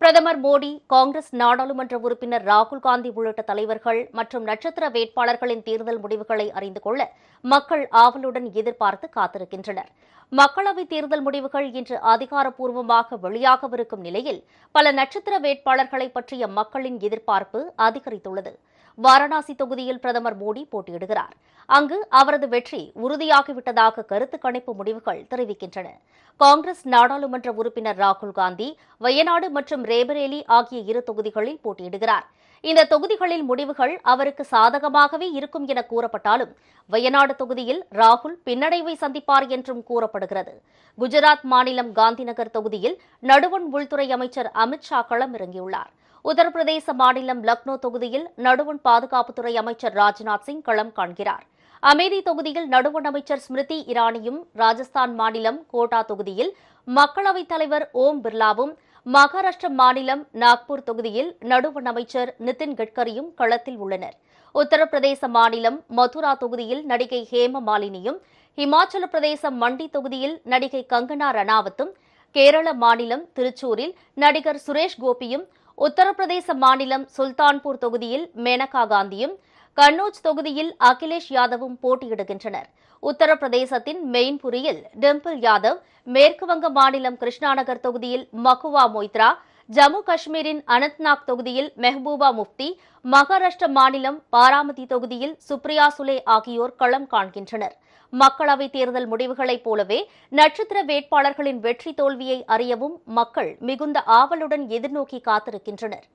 பிரதமர் மோடி காங்கிரஸ் நாடாளுமன்ற உறுப்பினர் ராகுல் காந்தி உள்ளிட்ட தலைவர்கள் மற்றும் நட்சத்திர வேட்பாளர்களின் தேர்தல் முடிவுகளை அறிந்து கொள்ள மக்கள் ஆவலுடன் எதிர்பார்த்து காத்திருக்கின்றனர். மக்களவைத் தேர்தல் முடிவுகள் இன்று அதிகாரப்பூர்வமாக வெளியாகவிருக்கும் நிலையில் பல நட்சத்திர வேட்பாளர்களை பற்றிய மக்களின் எதிர்பார்ப்பு அதிகரித்துள்ளது. வாரணாசி தொகுதியில் பிரதமர் மோடி போட்டியிடுகிறார். அங்கு அவரது வெற்றி உறுதியாகிவிட்டதாக கருத்து கணிப்பு முடிவுகள் தெரிவிக்கின்றன. காங்கிரஸ் நாடாளுமன்ற உறுப்பினர் ராகுல் காந்தி வயநாடு மற்றும் ரேபரேலி ஆகிய இரு தொகுதிகளில் போட்டியிடுகிறார். இந்த தொகுதிகளில் முடிவுகள் அவருக்கு சாதகமாகவே இருக்கும் என கூறப்பட்டாலும் வயநாடு தொகுதியில் ராகுல் பின்னடைவை சந்திப்பார் என்றும் கூறப்படுகிறது. குஜராத் மாநிலம் காந்திநகர் தொகுதியில் நடுவண் உள்துறை அமைச்சர் அமித் ஷா களமிறங்கியுள்ளார். உத்தரப்பிரதேச மாநிலம் லக்னோ தொகுதியில் நடுவண் பாதுகாப்புத்துறை அமைச்சர் ராஜ்நாத் சிங் களம் காண்கிறார். அமேதி தொகுதியில் நடுவண் அமைச்சர் ஸ்மிருதி இரானியும் ராஜஸ்தான் மாநிலம் கோட்டா தொகுதியில் மக்களவைத் தலைவர் ஓம் பிர்லாவும் மகாராஷ்டிர மாநிலம் நாக்பூர் தொகுதியில் நடுவண் அமைச்சர் நிதின் கட்கரியும் களத்தில் உள்ளனர். உத்தரப்பிரதேச மாநிலம் மதுரா தொகுதியில் நடிகை ஹேம மாலினியும் இமாச்சல பிரதேசம் மண்டி தொகுதியில் நடிகை கங்கனா ரணாவத்தும் கேரள மாநிலம் திருச்சூரில் நடிகர் சுரேஷ் கோபியும் உத்தரப்பிரதேச மாநிலம் சுல்தான்பூர் தொகுதியில் மேனகா காந்தியும் கன்னோஜ் தொகுதியில் அகிலேஷ் யாதவும் போட்டியிடுகின்றனர். உத்தரப்பிரதேசத்தின் மெயின்புரியில் டிம்பிள் யாதவ் மேற்குவங்க மாநிலம் கிருஷ்ணாநகர் தொகுதியில் மகுவா மொய்த்ரா ஜம்மு காஷ்மீரின் அனந்த்நாக் தொகுதியில் மெஹபூபா முஃப்தி மகாராஷ்டிர மாநிலம் பாராமதி தொகுதியில் சுப்ரியா சுலே ஆகியோர் களம் காண்கின்றனர். மக்களவைத் தேர்தல் முடிவுகளைப் போலவே நட்சத்திர வேட்பாளர்களின் வெற்றி தோல்வியை அறியவும் மக்கள் மிகுந்த ஆவலுடன் எதிர்நோக்கி காத்திருக்கின்றனர்.